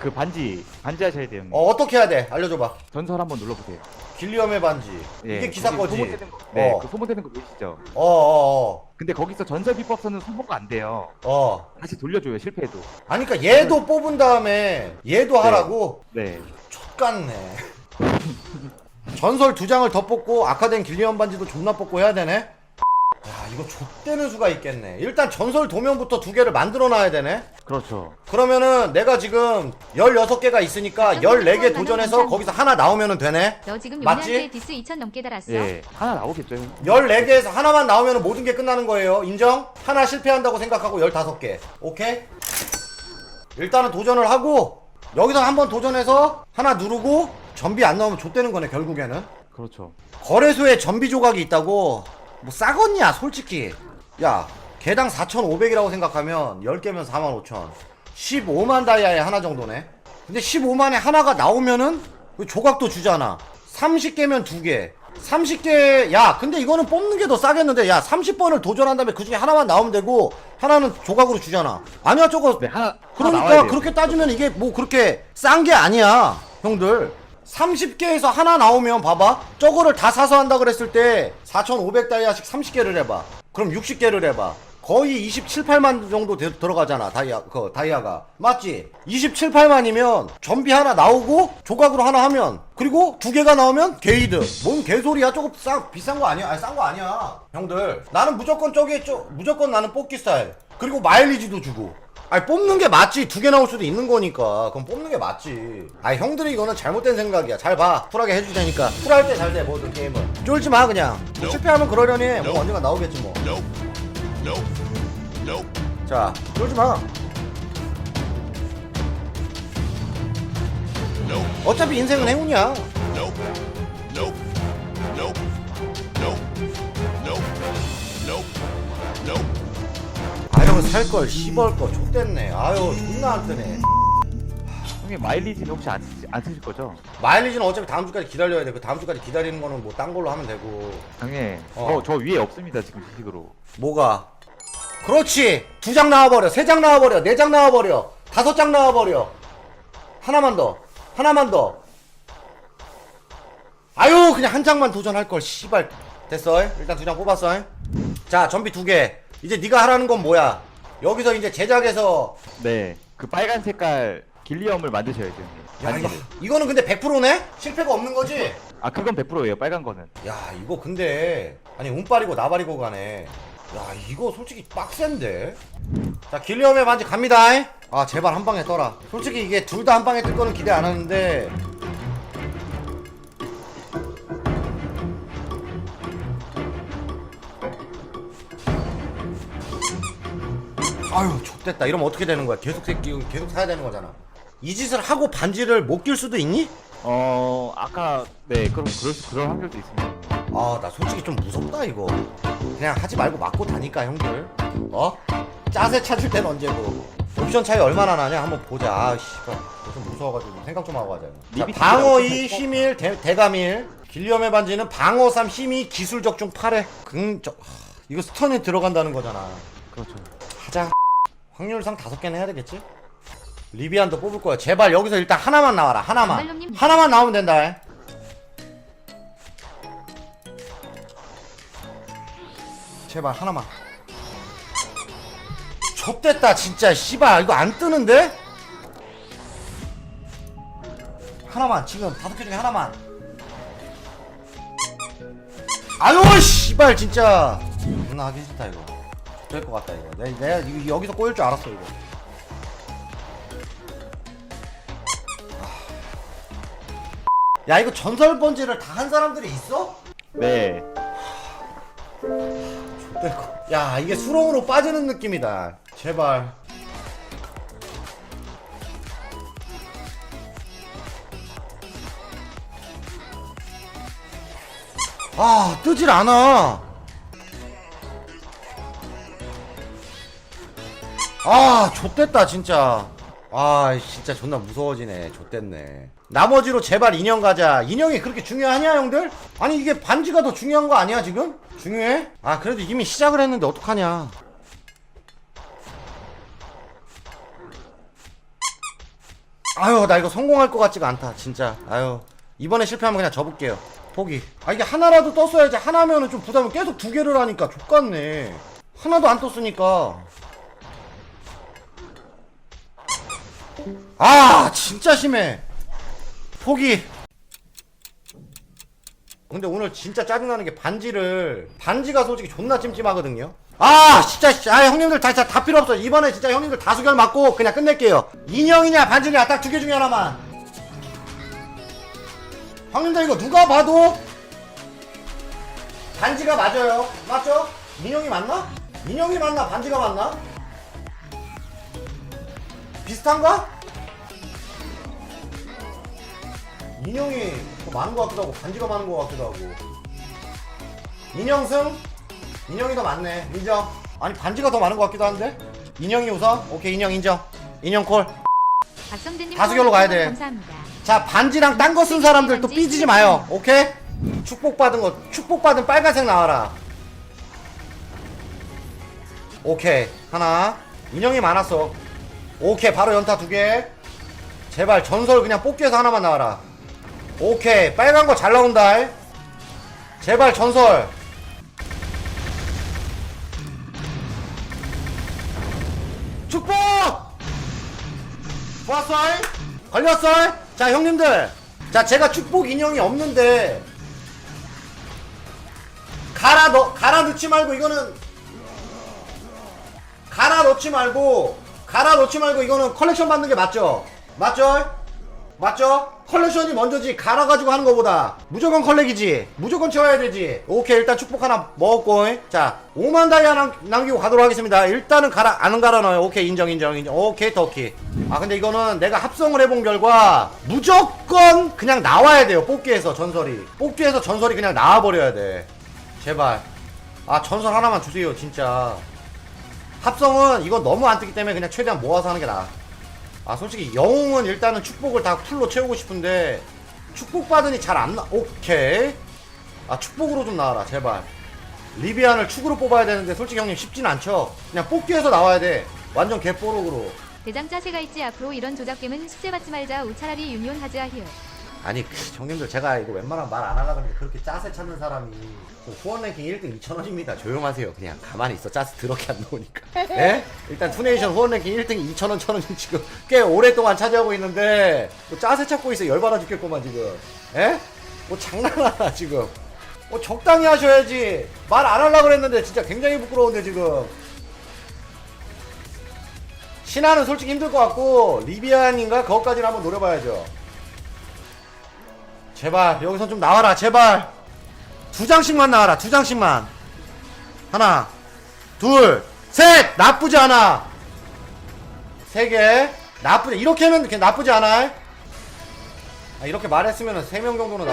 그 반지 반지 하셔야 돼요 형님 어 어떻게 해야 돼 알려줘봐 전설 한번 눌러보세요 길리엄의 반지 예, 이게 기사 거기 거지 소모되는 거, 네, 어. 그 소모되는 거 보이시죠? 어어어 근데 거기서 전설 비법서는 소모가 안 돼요. 어. 다시 돌려줘요 실패해도. 아니 그니까 얘도 뽑은 다음에 얘도 하라고 네. 족같네 전설 두 장을 더 뽑고 아카덴 길리엄 반지도 존나 뽑고 해야 되네 야 이거 족되는 수가 있겠네 일단 전설 도면부터 두 개를 만들어 놔야 되네 그렇죠. 그러면은 내가 지금 16개가 있으니까 14개 도전해서 거기서 하나 나오면은 되네 너 지금 맞지? 용량제 디스 2천 넘게 달았어? 예, 하나 나오겠죠. 형. 14개에서 하나만 나오면 모든 게 끝나는 거예요. 인정? 하나 실패한다고 생각하고 15개. 오케이? 일단은 도전을 하고 여기서 한번 도전해서 하나 누르고 전비 안 나오면 좆되는 거네 결국에는. 그렇죠. 거래소에 전비 조각이 있다고 뭐 싸겠냐 솔직히. 야 개당 4,500이라고 생각하면 10개면 45,000. 15만 다이아에 하나 정도네. 근데 15만에 하나가 나오면은 그 조각도 주잖아. 30개면 2개. 30개, 야, 근데 이거는 뽑는 게 더 싸겠는데, 야, 30번을 도전한 다음에 그 중에 하나만 나오면 되고, 하나는 조각으로 주잖아. 아니야, 저거. 네, 하나 하나 그러니까 돼요. 그렇게 따지면 이게 뭐 그렇게 싼 게 아니야, 형들. 30개에서 하나 나오면 봐봐. 저거를 다 사서 한다 그랬을 때 4,500다이아씩 30개를 해봐. 그럼 60개를 해봐. 거의 27, 8만 정도 되- 들어가잖아, 다이아, 그, 다이아가. 맞지? 27, 8만이면 전비 하나 나오고 조각으로 하나 하면 그리고 두 개가 나오면 게이드. 뭔 개소리야? 조금 싸, 비싼 거 아니야? 아니, 싼 거 아니야. 형들. 나는 무조건 저기, 저, 무조건 나는 뽑기 스타일. 그리고 마일리지도 주고. 아니 뽑는 게 맞지. 두 개 나올 수도 있는 거니까. 그럼 뽑는 게 맞지. 아니 형들이 이거는 잘못된 생각이야. 잘 봐. 쿨하게 해줄 테니까. 쿨할 때 잘 돼 모든 게임은. 쫄지 마 그냥. 뭐 실패하면 그러려니 뭐 언젠가 나오겠지 뭐자 쫄지 마. 어차피 인생은 행운이야 아유 살걸 씹을 거 족됐네 아유 존나 안 뜨네 형님 마일리지는 혹시 안, 쓰, 안 쓰실 거죠? 마일리지는 어차피 다음 주까지 기다려야 돼. 그 다음 주까지 기다리는 거는 뭐 딴 걸로 하면 되고. 형님 어. 저, 저 위에 없습니다 지금 지식으로. 뭐가? 그렇지. 두 장 나와버려. 세 장 나와버려. 네 장 나와버려. 다섯 장 나와버려. 하나만 더. 하나만 더. 아유 그냥 한 장만 도전할 걸. 씨발. 됐어. 일단 두 장 뽑았어. 자 전비 두 개. 이제 네가 하라는 건 뭐야? 여기서 이제 제작해서 네. 그 빨간 색깔 길리엄을 만드셔야죠 형님. 야 이거 반지를. 이거는 근데 100%네? 실패가 없는 거지? 아 그건 100%예요 빨간 거는. 야 이거 근데 아니 운빨이고 나발이고 가네 야 이거 솔직히 빡센데 자 길리엄의 반지 갑니다 아 제발 한 방에 떠라 솔직히 이게 둘 다 한 방에 뜰 거는 기대 안 하는데 좆됐다. 이러면 어떻게 되는 거야? 계속 새끼 계속 사야 되는 거잖아. 이 짓을 하고 반지를 못 낄 수도 있니? 어 아까 네 그럼 그럴 수 그럴 확률도 있습니다. 아 나 솔직히 좀 무섭다 이거. 그냥 하지 말고 맞고 다니까 형들. 어? 짜세 찾을 땐 언제고. 옵션 차이 얼마나 나냐? 한번 보자. 아 씨발. 좀 무서워가지고 생각 좀 하고 하자 자, 리비트 방어 2 옵션 힘일 대, 1 길리엄의 반지는 방어 3 힘이 기술 적중 8회 긍적 하, 이거 스턴에 들어간다는 거잖아. 그렇죠. 하자 확률상 다섯 개는 해야 되겠지? 리비안도 뽑을 거야. 제발 여기서 일단 하나만 나와라. 하나만. 하나만 나오면 된다. 제발 하나만. 좆됐다 진짜. 씨발 이거 안 뜨는데? 하나만 지금. 다섯 개 중에 하나만. 아유 씨발 진짜. 존나 하기 싫다 이거 될 것 같다 이거 내, 내가 이거 여기서 꼬일 줄 알았어 이거 아. 야 이거 전설 번지를 다 한 사람들이 있어? 네. 거. 야 이게 수렁으로 빠지는 느낌이다 제발 아 뜨질 않아 아 좆됐다 진짜. 아 진짜 존나 무서워지네. 좆됐네. 나머지로 제발 인형 가자. 인형이 그렇게 중요하냐 형들? 아니 이게 반지가 더 중요한 거 아니야 지금? 중요해? 아 그래도 이미 시작을 했는데 어떡하냐. 아유 나 이거 성공할 것 같지가 않다 진짜. 아유 이번에 실패하면 그냥 접을게요. 포기. 아 이게 하나라도 떴어야지. 하나면은 좀 부담을 계속 두 개를 하니까 족같네. 하나도 안 떴으니까 아 진짜 심해. 포기. 근데 오늘 진짜 짜증나는 게 반지를 반지가 솔직히 존나 찜찜하거든요. 아 진짜 씨, 아 형님들 다, 다, 다 필요 없어. 이번에 진짜 형님들 다 수결 맞고 그냥 끝낼게요. 인형이냐 반지냐 딱 두 개 중에 하나만. 형님들 이거 누가 봐도 반지가 맞아요. 맞죠? 인형이 맞나? 인형이 맞나? 반지가 맞나? 비슷한가? 인형이 더 많은 것 같기도 하고 반지가 많은 것 같기도 하고 인형 승? 인형이 더 많네 인정 아니 반지가 더 많은 것 같기도 한데 인형이 우선? 오케이 인형 인정 인형 콜 다수결로 가야 돼. 감사합니다. 자 반지랑 딴 거 쓴 사람들 또 삐지지 마요 오케이? 축복받은 거 축복받은 빨간색 나와라 오케이 하나 인형이 많았어 오케이 바로 연타 두개. 제발 전설 그냥 뽑기에서 하나만 나와라. 오케이 빨간 거 잘 나온다. 제발 전설. 축복! 좋았어 걸렸어 자 형님들. 자 제가 축복 인형이 없는데. 갈아 넣 갈아 넣지 말고 이거는 갈아 넣지 말고 갈아 넣지 말고 이거는 컬렉션 받는 게 맞죠? 맞죠? 맞죠? 컬렉션이 먼저지. 갈아가지고 하는 거보다. 무조건 컬렉이지. 무조건 채워야 되지. 오케이 일단 축복 하나 먹었고. 자 5만 다이아 남, 남기고 가도록 하겠습니다. 일단은 갈아 안 갈아 넣어요. 오케이 인정 인정 인정. 오케이 터키. 아 근데 이거는 내가 합성을 해본 결과 무조건 그냥 나와야 돼요. 뽑기에서 전설이. 뽑기에서 전설이 그냥 나와버려야 돼. 제발. 아 전설 하나만 주세요 진짜 합성은 이거 너무 안 뜨기 때문에 그냥 최대한 모아서 하는 게 나아 아 솔직히 영웅은 일단은 축복을 다 풀로 채우고 싶은데 축복 받으니 잘 안 나. 오케이. 아 축복으로 좀 나와라 제발. 리비안을 축으로 뽑아야 되는데 솔직히 형님 쉽진 않죠. 그냥 뽑기에서 나와야 돼. 완전 개뽀록으로. 대장 짜세가 있지 앞으로 이런 조작 게임은 숙제받지 말자 우 차라리 유니온 하자 히읗. 아니 그, 형님들 제가 이거 웬만하면 말 안 하려고 하는데 그렇게 짜세 찾는 사람이 그 후원 랭킹 1등 2천원입니다. 조용하세요. 그냥 가만히 있어. 짜세 더럽게 안 나오니까. 예? 일단 투네이션 후원 랭킹 1등 2천원 천원 지금 꽤 오랫동안 차지하고 있는데 뭐 짜세 찾고 있어. 열받아 죽겠구만 지금. 예? 뭐 장난하나 지금. 뭐 적당히 하셔야지. 말 안 하려고 그랬는데 진짜 굉장히 부끄러운데 지금. 신하는 솔직히 힘들 것 같고 리비안인가? 그것까지는 한번 노려봐야죠 제발 여기서 좀 나와라 제발. 두 장씩만 나와라 두 장씩만. 하나 둘 셋! 나쁘지 않아. 세 개. 나쁘지 이렇게 하면 그냥 나쁘지 않아 아, 이렇게 말했으면 세 명 정도는 나.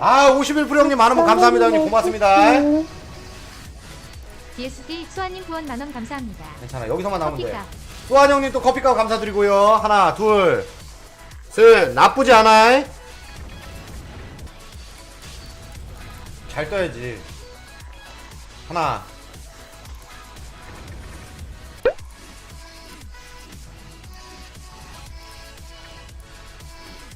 아 51% 형님 많으면 감사합니다 형님. 고맙습니다. DSD 수아님 후원 만원 감사합니다. 괜찮아 여기서만 나오면 돼. 커피값. 수환 형님 또 커피값 감사드리고요. 하나 둘셋. 나쁘지 않아 잘 떠야지 하나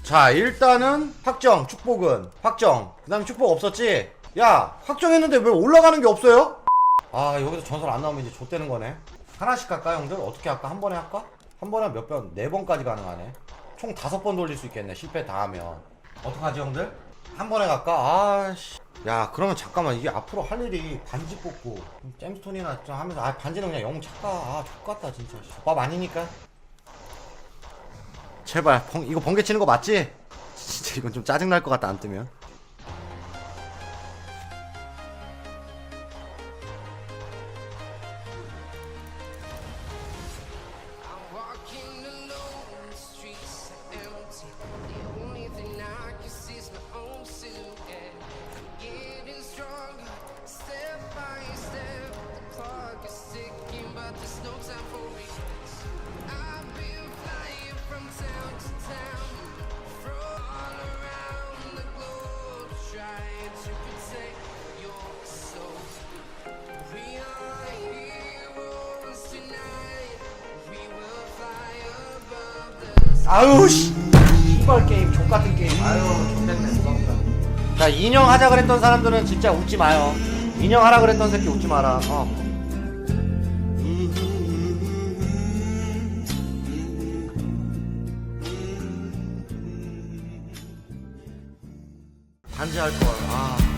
자 일단은 확정 축복은 확정 그 다음에 축복 없었지 야 확정했는데 왜 올라가는 게 없어요? 아 여기서 전설 안 나오면 이제 좆되는 거네 하나씩 할까 형들? 어떻게 할까? 한 번에 할까? 한 번에 몇 번? 네 번까지 가능하네 총 다섯 번 돌릴 수 있겠네 실패 다 하면 어떡하지 형들? 한 번에 갈까? 아씨. 야 그러면 잠깐만. 이게 앞으로 할 일이 반지 뽑고. 잼스톤이나 좀 하면서 아 반지는 그냥 영웅 착가 아 족같다 진짜. 밥 아니니까. 제발 번, 이거 번개 치는 거 맞지? 진짜 이건 좀 짜증날 것 같다 안 뜨면 아유 씨. 이발 게임 족 같은 게임. 아유 좋겠네 도망가 자 인형 하자 그랬던 사람들은 진짜 웃지 마요. 인형 하라 그랬던 새끼 웃지 마라. 어. 반지할 걸. 아.